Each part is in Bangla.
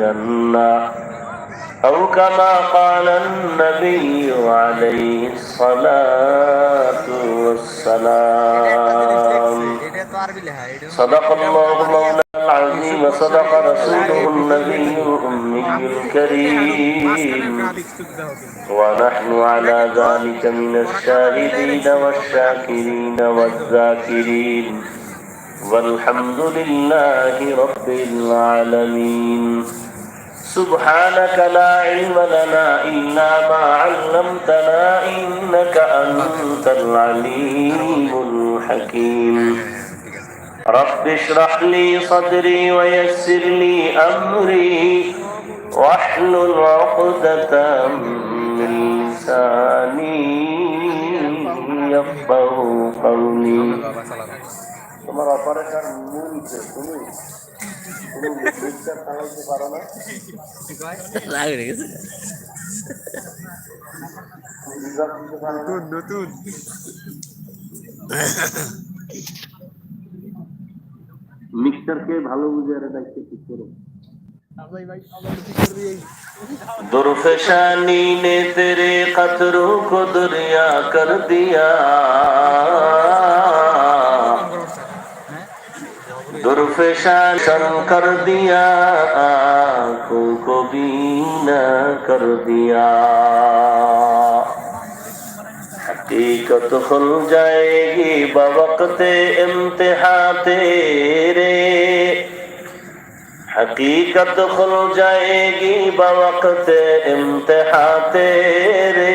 الجنة أو كما قال النبي عليه الصلاة والسلام. صدق الله مولانا العظيم وصدق رسوله النبي الأمي الكريم. ونحن على ذلك من الشاهدين والشاكرين والذاكرين. والحمد لله رب العالمين. سبحانك لا علم لنا إلا ما علمتنا إنك أنت العليم الحكيم رب اشرح لي صدري ويسر لي أمري واحلل عقدة من لساني يفقه قولي তোমার অপারেশন মূল যে তুমি রাগ হয়ে গেছে রিজার্ভ দিতে পারো না নতুন মিক্সারকে ভালো বুঝে আর দায়িত্ব ঠিক করো ভাই ভাই আমার কি করবি এই दुर्फशानी ने तेरे कतरों को दरिया कर दिया দুর্ফেশা শরণ কর দিয়া আঁখো কো বিনা কর দিয়া حقیقت کھل جائے گی بوقت امتحا تیرے حقیقت کھل جائے گی بوقت امتحا تیرے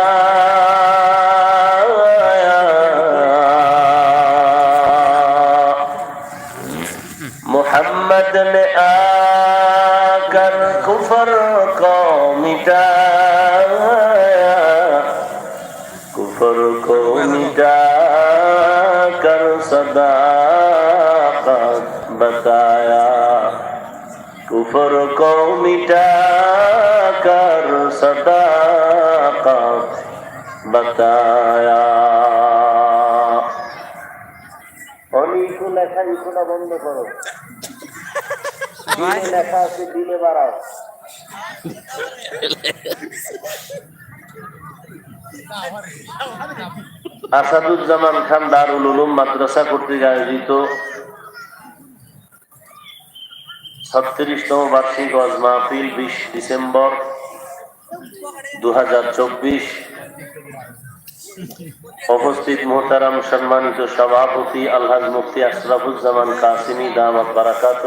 কৌমিটাকার مٹا کر صداقت بتایا লেখা ইগুলা বন্ধ করো। লেখা আছে দিলে বাড়াও। আসাদুজ্জামান খান দারুল উলুম মাদ্রাসা কর্তৃক আয়োজিত ছত্রিশতম বার্ষিক ওয়াজ মাহফিল বিশ ডিসেম্বর দু উপস্থিত মোহতারাম সম্মানিত সভাপতি আলহাজ মুফতি আশরাফুজ্জামান কাসিমি দামাত বারাকাত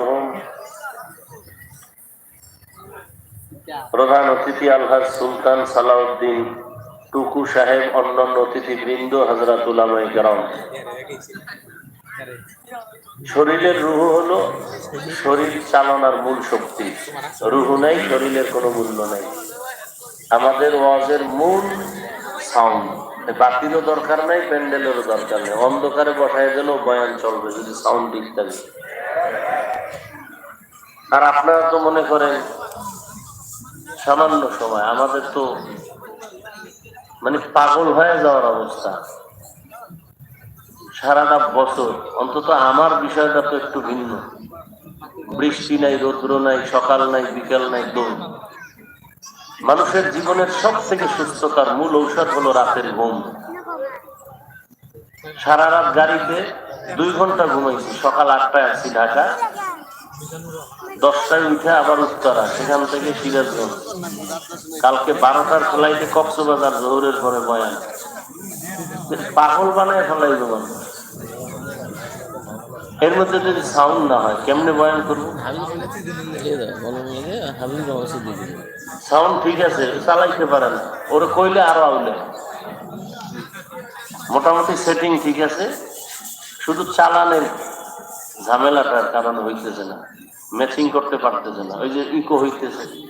প্রধান অতিথি আলহাজ সুলতান সালাউদ্দিন টুকু সাহেব, অন্যান্য অতিথি বৃন্দ হাজরাতুল গ্রাম শরীরের রুহ হলো শরীর চালনার মূল শক্তি। রুহ নাই, শরীরের কোনো মূল্য নাই। আমাদের ওয়াজের মূল সাউন্ড বাতিরও দরকার নাই, প্যান্ডেলেরও দরকার নেই। অন্ধকারে বসায় দিলেও বয়ান চলবে যদি সাউন্ড ঠিক থাকে আর আপনারা তো মনে করেন, সামান্য সময়, আমাদের তো মানে পাগল হয়ে যাওয়ার অবস্থা। সারাটা বছর, অন্তত আমার বিষয়টা তো একটু ভিন্ন। বৃষ্টি নাই, রৌদ্র নাই, সকাল নাই, বিকাল নাই দৌড় মানুষের জীবনের সব থেকে সুস্থতার মূল ঔষধ হলো রাতের ঘুম। সারা রাত গাড়িতে দুই ঘণ্টা ঘুমাইছি, সকাল আটটায় আসছি ঢাকা। দশটায় উঠে আবার উত্তরা, সেখান থেকে সিরাজগঞ্জ। কালকে বারোটার ফ্লাইটে কক্সবাজার, জোহরের পরে বয়ান। পাগল বানায় ফেলাই মানুষ এর মধ্যে যদি সাউন্ড না হয়, কেমনে বয়ান করব? দিবে সাউন্ড ঠিক আছে, চালাইতে পারে না। ওরে কইলে আরও আউলে। মোটামুটি সেটিং ঠিক আছে। শুধু চালানের ঝামেলাটার কারণ হইতেছে না। ম্যাচিং করতে পারতেছে না। ওই যে ইকো হইতেছে।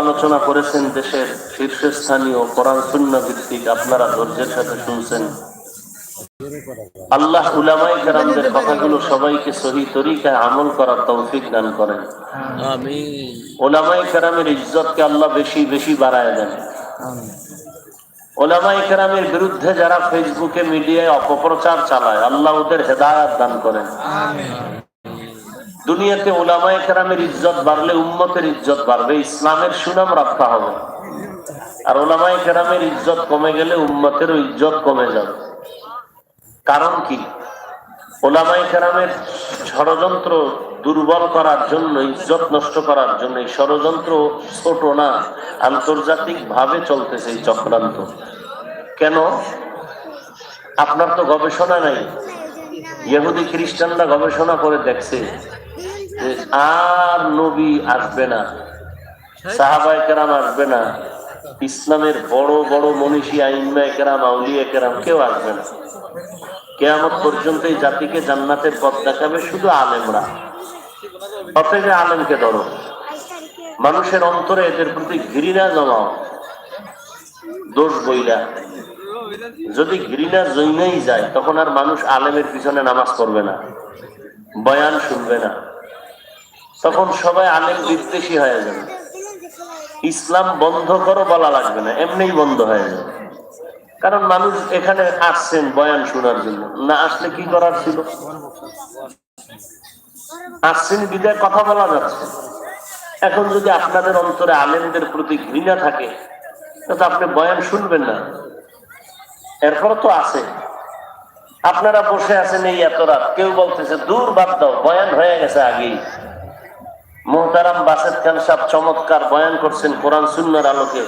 আলোচনা করেছেন দেশের শীর্ষস্থানীয় কোরআন শূন্য ভিত্তিক আপনারা ধৈর্যের সাথে শুনছেন। আল্লাহ উলামায়ে কেরামদের কথাগুলো সবাইকে সহি তরিকায় আমল করার তৌফিক দান করেন। ওলামাই কেরামের ইজ্জতকে আল্লাহ বেশি বেশি বাড়ায় দেন। ওলামাই কেরামের বিরুদ্ধে যারা ফেসবুকে মিডিয়ায় অপপ্রচার চালায়, আল্লাহ ওদের হেদায়াত দান করেন। দুনিয়াতে ওলামাই কেরামের ইজ্জত বাড়লে উম্মতের ইজ্জত বাড়বে, ইসলামের সুনাম রক্ষা হবে। আর ওলামাই কেরামের ইজ্জত কমে গেলে উম্মতেরও ইজ্জত কমে যাবে। কারণ কি? ওলামাই কেরামের ষড়যন্ত্র দুর্বল করার জন্য, ইজ্জত নষ্ট করার জন্য এই ষড়যন্ত্র ছোট না আন্তর্জাতিক ভাবে চলতেছে এই চক্রান্ত। কেন? আপনার তো গবেষণা নাই। ইহুদি খ্রিস্টানরা গবেষণা করে দেখছে আর নবী আসবে না সাহাবাই কেরাম আসবে না, ইসলামের বড় বড় মনীষী আইনমায় কেরাম, আউলিয়া কেরাম কেউ আসবে না। কেয়ামত পর্যন্ত এই জাতিকে জান্নাতের পথ দেখাবে শুধু আলেমরা। এই আলেমকে ধরো। মানুষের অন্তরে এদের প্রতি ঘৃণা জমাও। দোষ বইলা। যদি ঘৃণা জৈনাই যায়, তখন আর মানুষ আলেমের পিছনে নামাজ পড়বে না, বয়ান শুনবে না। তখন সবাই আলেম বিদ্বেষী হয়ে যাবে। ইসলাম বন্ধ করো বলা লাগবে না, এমনিই বন্ধ হয়ে যাবে। কারণ মানুষ এখানে আসছেন বয়ান শোনার জন্য। না আসলে কি করার ছিল? আসছেন বিদায় কথা বলা যাচ্ছে। এখন যদি আপনাদের অন্তরে আলেমদের প্রতি ঘৃণা থাকে, তো আপনি বয়ান শুনবেন না। এরপর তো আছে। আপনারা বসে আছেন এই এত রাত। কেউ বলতেছে, দূর বাদ দাও, বয়ান হয়ে গেছে আগেই। মোহতারাম বাসেদ খান সাহেব চমৎকার বয়ান করছেন কোরআন সুন্নার আলোকে।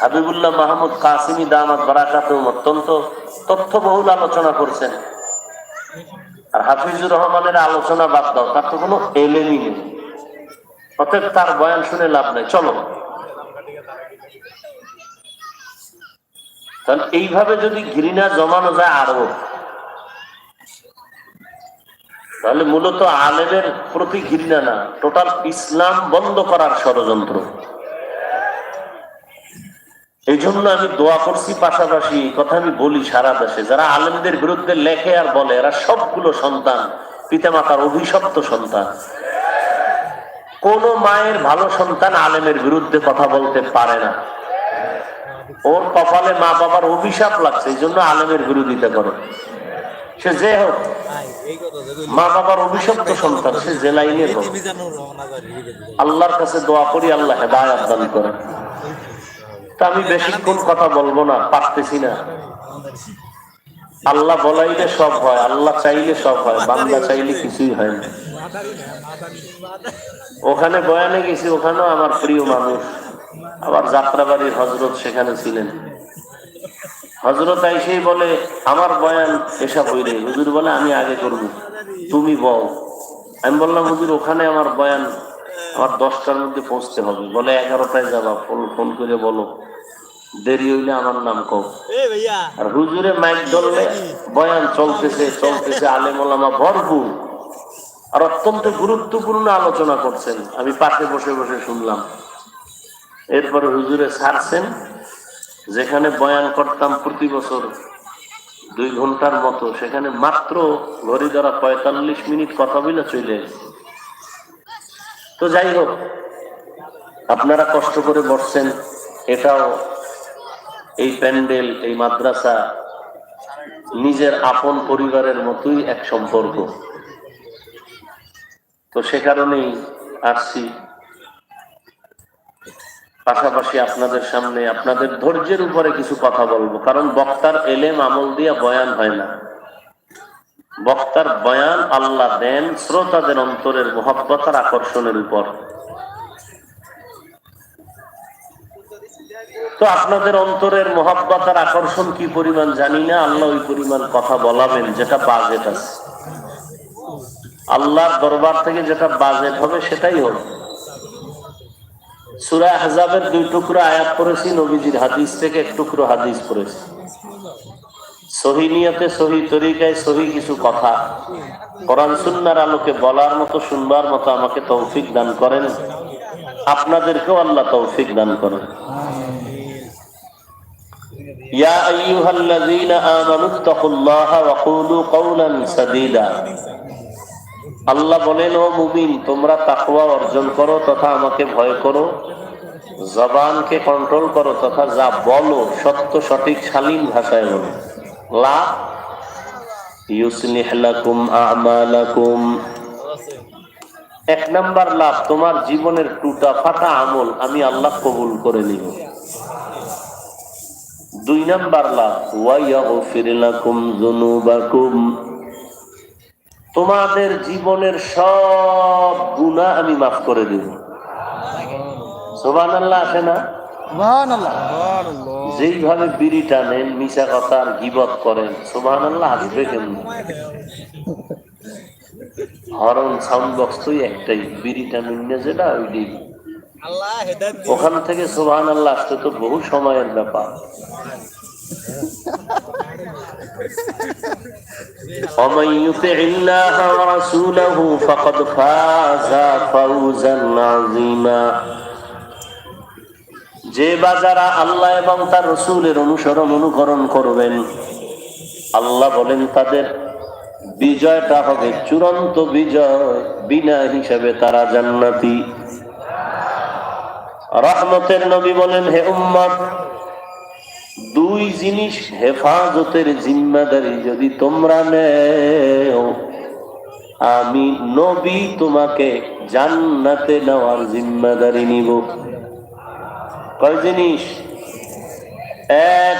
হাবিবুল্লাহ মাহমুদ কাসিমি দামাত বারাকাত অত্যন্ত তথ্যবহুল আলোচনা করছেন। আর হাফিজুর রহমানের আলোচনা বাদ দাও, তার তো কোনো এলেমই নেই। অতএব তার বয়ান শুনে লাভ নাই, চলো। তাহলে এইভাবে যদি ঘৃণা জমানো যায় আরও। তাহলে মূলত আলেমের প্রতি ঘৃণা না, টোটাল ইসলাম বন্ধ করার ষড়যন্ত্র। এই জন্য আমি দোয়া করছি পাশাপাশি কথা আমি বলি সারা দেশে, যারা আলেমদের বিরুদ্ধে লেখে আর বলে, এরা সবগুলো সন্তান, পিতামাতার অভিশপ্ত সন্তান। কোন মায়ের ভালো সন্তান আলেমের বিরুদ্ধে কথা বলতে পারে না। ওর কপালে মা বাবার অভিশাপ লাগছে, এই জন্য আলেমের বিরোধিতা করে। সে যে হোক, মা বাবার অভিশপ্ত সন্তান, সে যে লাইনের হোক। আল্লাহর কাছে দোয়া করি, আল্লাহ হেদায়াত দান করেন। তা আমি বেশিক্ষণ কথা বলব না, পারতেছি না। আল্লাহ বলাইলে সব হয়, আল্লাহ চাইলে সব হয় বাংলা চাইলে কিছুই হয় না। ওখানে বয়ানে গেছি, ওখানেও আমার প্রিয় মানুষ। আবার যাত্রাবাড়ির হজরত সেখানে ছিলেন। হজরত আইসেই বলে, আমার বয়ান এসব হইলে হুজুর বলে, আমি আগে করব। তুমি বল। আমি বললাম, হুজুর, ওখানে আমার বয়ান আমার দশটার মধ্যে পৌঁছতে হবে। বলে, এগারোটায় যাবা। ফোন ফোন করে বলো। দেরি হইলে আমার নাম কও। আর হুজুরে মাইক ধরলে বয়ান চলতেছে চলতেছে আলেমা ভরপুর। আর অত্যন্ত গুরুত্বপূর্ণ আলোচনা করছেন। আমি পাশে বসে বসে শুনলাম। এরপরে হুজুরে ছাড়ছেন যেখানে বয়ান করতাম প্রতি বছর দুই ঘণ্টার মতো সেখানে মাত্র ঘড়ি দ্বারা পঁয়তাল্লিশ মিনিট কথা বলে চলে। তো যাই হোক আপনারা কষ্ট করে বসছেন এটাও এই প্যান্ডেল, এই মাদ্রাসা নিজের আপন পরিবারের মতোই এক সম্পর্ক। তো সে কারণেই আসছি। পাশাপাশি আপনাদের সামনে আপনাদের ধৈর্যের উপরে কিছু কথা বলব, কারণ বক্তার এলেম আমল দিয়া বয়ান হয় না। বক্তার বয়ান আল্লাহ দেন শ্রোতাদের অন্তরের মহব্বতার আকর্ষণের উপর। তো আপনাদের অন্তরের মহাব্বতার আকর্ষণ কি পরিমাণ জানি না, আল্লাহ ওই পরিমাণ কথা বলাবেন, যেটা বাজেট আছে। আল্লাহর দরবার থেকে যেটা বাজেট হবে সেটাই হবে। সুরা হাজাবের দুই টুকরো আয়াত পড়েছি, নবীজির হাদিস থেকে এক টুকরো হাদিস পড়েছি। সহি নিয়তে, সহি তরিকায়, সহি কিছু কথা। কোরআন সুন্নার আলোকে বলার মতো, শুনবার মতো আমাকে তৌফিক দান করেন। আপনাদেরকেও আল্লাহ তৌফিক দান করেন। ইয়া الذين আমানু اتقوا الله وقولوا قولا سديدا. আল্লাহ বলেন, ও মুমিন, তোমরা তাকওয়া অর্জন করো তথা আমাকে ভয় করো। জবানকে কন্ট্রোল করো তথা যা বলো সত্য, সঠিক, শালীন ভাষায় বলো। লা ইউসলিহ লাকুম আমালাকুম। এক নাম্বার লাভ, তোমার জীবনের টুটা ফাটা আমল আমি আল্লাহ কবুল করে নিব। দুই নাম্বার লাভ তোমাদের জীবনের সব গুনাহ আমি মাফ করে দেব। সুবহানাল্লাহ আসে না? যেইভাবে বিড়ি টানেন মিশা কথা আর গিবত করেন সুবহানাল্লাহ আসবে কেমন? হরন সাউন্ড বক্স তো একটাই বিড়ি টানেন না যেটা ওইটাই। ওখান থেকে সুবহান আল্লাহ আসতে তো বহু সময়ের ব্যাপার ومن يطع الله ورسوله فقد فاز فوزا عظيما যে বা যারা আল্লাহ এবং তার রসুলের অনুসরণ অনুকরণ করবেন আল্লাহ বলেন তাদের বিজয়টা হবে চূড়ান্ত বিজয় বিনা হিসাবে তারা জান্নাতি রহমতের নবী বলেন, হে উম্মত দুই জিনিস হেফাজতের জিম্মাদারি যদি তোমরা নেও, আমি নবী তোমাকে জান্নাতে নেওয়ার জিম্মাদারি নিব। কয় জিনিস? এক,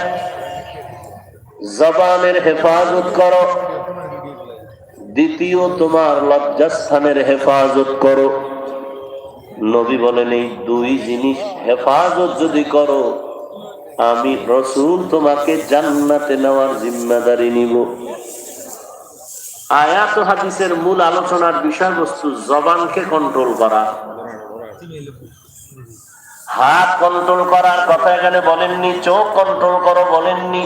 জবানের হেফাজত করো। দ্বিতীয়, তোমার লজ্জাস্থানের হেফাজত করো। নবী বলেন, এই দুই জিনিস হেফাজত যদি করো, আমি রসুল তোমাকে জান্নাতে নেওয়ার জিম্মাদারি নিব। আয়াত হাদিসের মূল আলোচনার বিষয়বস্তু জবানকে কন্ট্রোল করা। হাত কন্ট্রোল করার কথা এখানে বলেননি, চোখ কন্ট্রোল করো বলেননি,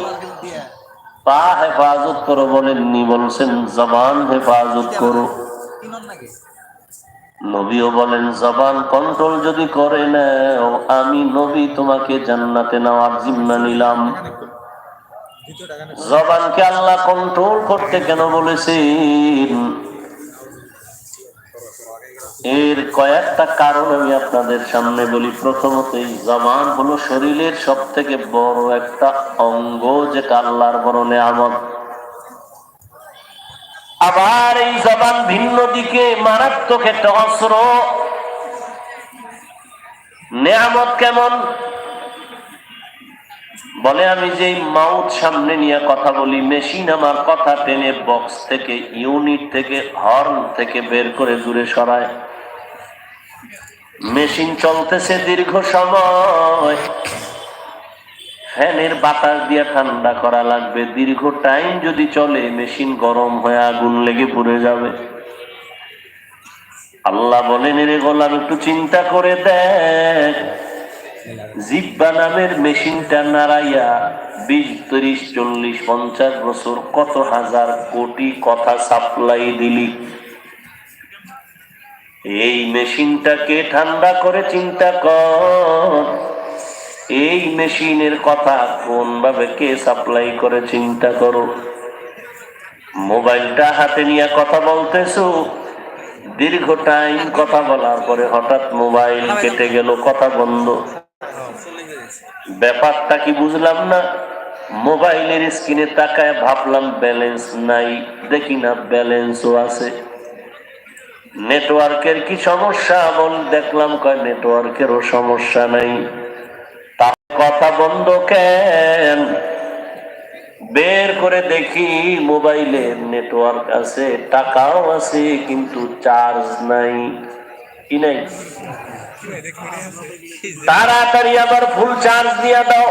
পা হেফাজত করো বলেননি, বলছেন, জবান হেফাজত করো। নবীও বলেন, জবান কন্ট্রোল যদি করে নাও, আমি নবী তোমাকে জান্নাতে নেওয়ার জিম্মা নিলাম। জবানকে আল্লাহ কন্ট্রোল করতে কেন বলেছেন? এর কয়েকটা কারণ আমি আপনাদের সামনে বলি। প্রথমত, এই জবান হলো শরীরের সব থেকে বড় একটা অঙ্গ, যেটা আল্লাহর বড় নেয়ামত। আবার এই জবান ভিন্ন দিকে মারাত্মক একটা অস্ত্র। নেয়ামত কেমন? বলে আমি যে মাউথ সামনে নিয়ে কথা বলি, মেশিন আমার কথা টেনে বক্স থেকে, ইউনিট থেকে, হর্ন থেকে বের করে দূরে সরায়। মেশিন চলতেছে দীর্ঘ সময়। ফ্যানের বাতাস দিয়ে ঠান্ডা করা লাগবে। দীর্ঘ টাইম যদি চলে, মেশিন গরম হয়ে আগুন লেগে পড়ে যাবে। আল্লাহ বলেন রে গোলাম, একটু চিন্তা করে দেখ। জিব্বা নামের মেশিনটা নাড়াইয়া বিশ, ত্রিশ, চল্লিশ, পঞ্চাশ বছর কত হাজার কোটি কথা সাপ্লাই দিলি। এই মেশিনটাকে ঠান্ডা করে চিন্তা কর। এই মেশিনের কথা কোন ভাবে কে সাপ্লাই করে চিন্তা করো। মোবাইলটা হাতে নিয়ে কথা বলতেছো, দীর্ঘ টাইম কথা বলার পরে হঠাৎ মোবাইল কেটে গেল, কথা বন্ধ। ব্যাপারটা কি বুঝলাম না? মোবাইলের স্ক্রিনে তাকায় ভাবলাম ব্যালেন্স নাই, দেখি না ব্যালেন্সও আছে। নেটওয়ার্কের কি সমস্যা? বল, দেখলাম কয়, নেটওয়ার্কেরও সমস্যা নাই। কথা বন্ধ কেন? বের করে দেখি মোবাইলে নেটওয়ার্ক আছে, টাকাও আছে, কিন্তু চার্জ নাই। কি নাই? তাড়াতাড়ি আবার ফুল চার্জ দিয়া দাও।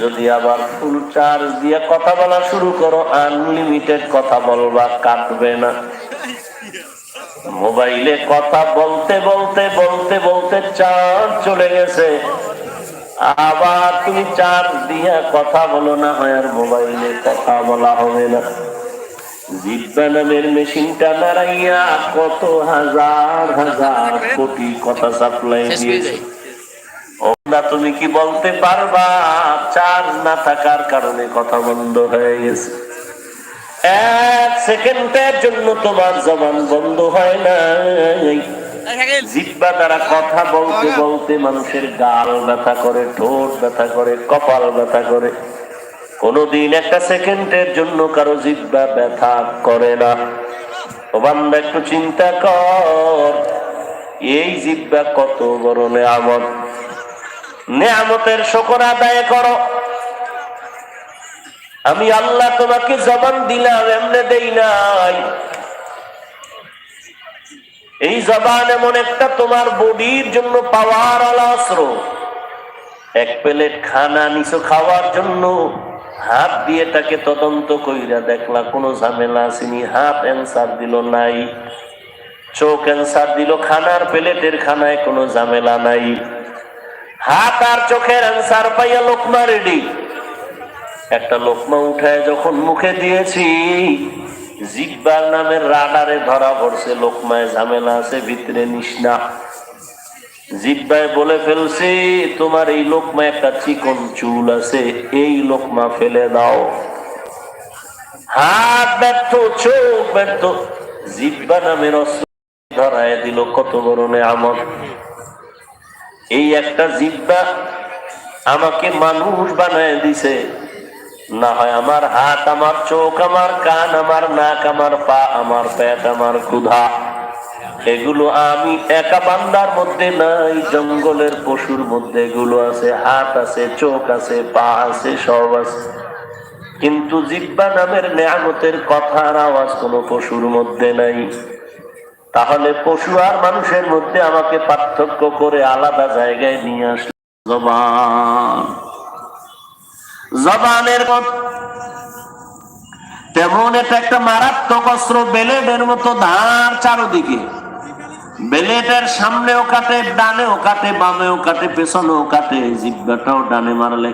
যদি আবার ফুল চার্জ দিয়ে কথা বলা শুরু করো আনলিমিটেড কথা বলবা, কাটবে না। মোবাইলে কথা বলতে বলতে বলতে বলতে চার্জ চলে গেছে। আবার তুমি চার্জ দিয়া কথা বলো না হয় আর মোবাইলে কথা বলা হবে না। জিব্বা নামের মেশিনটা নাড়াইয়া কত হাজার হাজার কোটি কথা সাপ্লাই দিয়েছে। না তুমি কি বলতে পারবা? চার্জ না থাকার কারণে কথা বন্ধ হয়ে গেছে। এক সেকেন্ডের জন্য তোমার জবান বন্ধ হয় নাই। জিব্বা দ্বারা কথা বলতে বলতে মানুষের গাল ব্যথা করে ঠোঁট ব্যথা করে কপাল ব্যথা করে। কোনদিন একটা সেকেন্ডের জন্য কারও জিব্বা ব্যথা করে না। ও বান্দা একটু চিন্তা কর এই জিব্বা কত বড় নেয়ামত। নেয়ামতের শকর আদায় করো। আমি আল্লাহ তোমাকে জবান দিলাম এমনি দেই নাই। এই জবান এমন একটা তোমার বডির জন্য পাওয়ার আলা অস্ত্র। এক প্লেট খানা নিছো খাওয়ার জন্য, হাত দিয়ে তাকে তদন্ত কইরা দেখলা কোনো ঝামেলা আসেনি, হাত অ্যান্সার দিল নাই, চোখ অ্যান্সার দিল, খানার প্লেটের খানায় কোনো ঝামেলা নাই। হাত আর চোখের অ্যান্সার পাইয়া লোকমা রেডি একটা লোকমা উঠায় যখন মুখে দিয়েছি জিব্বার নামের রাডারে ধরা পড়ছে, লোকমায় ঝামেলা আছে, ভিতরে নিষ্ণা জিব্বায় বলে ফেলছে, তোমার এই লোকমা একটা চিকন চুল আছে, এই লোকমা ফেলে দাও। হাত ব্যর্থ, চোখ ব্যর্থ, জিব্বা নামের অস্ত্র ধরায় দিল, কত বড় আমার এই একটা জিব্বা আমাকে মানুষ বানায় দিছে। না হয় আমার হাত, আমার চোখ, আমার কান, আমার নাক, আমার পা, আমার পেট, আমার ক্ষুধা। এগুলো আমি একা বান্দার মধ্যে নাই, জঙ্গলের পশুর মধ্যে এগুলো আছে, হাত আছে, চোখ আছে, পা আছে, সব আছে। কিন্তু জিব্বা নামের নেয়ামতের কথার আওয়াজ কোনো পশুর মধ্যে নাই। তাহলে পশু আর মানুষের মধ্যে আমাকে পার্থক্য করে আলাদা জায়গায় নিয়ে আসলো জবান। জবানের তেমন এটা একটা মারাত্মক অস্ত্র বেলেডের মতো ধার চারোদিকে বেলেটের সামনেও কাটে, ডানেও কাটে, বামেও কাটে, পেছনেও কাটে জিব্বাটাও ডানে মারলে।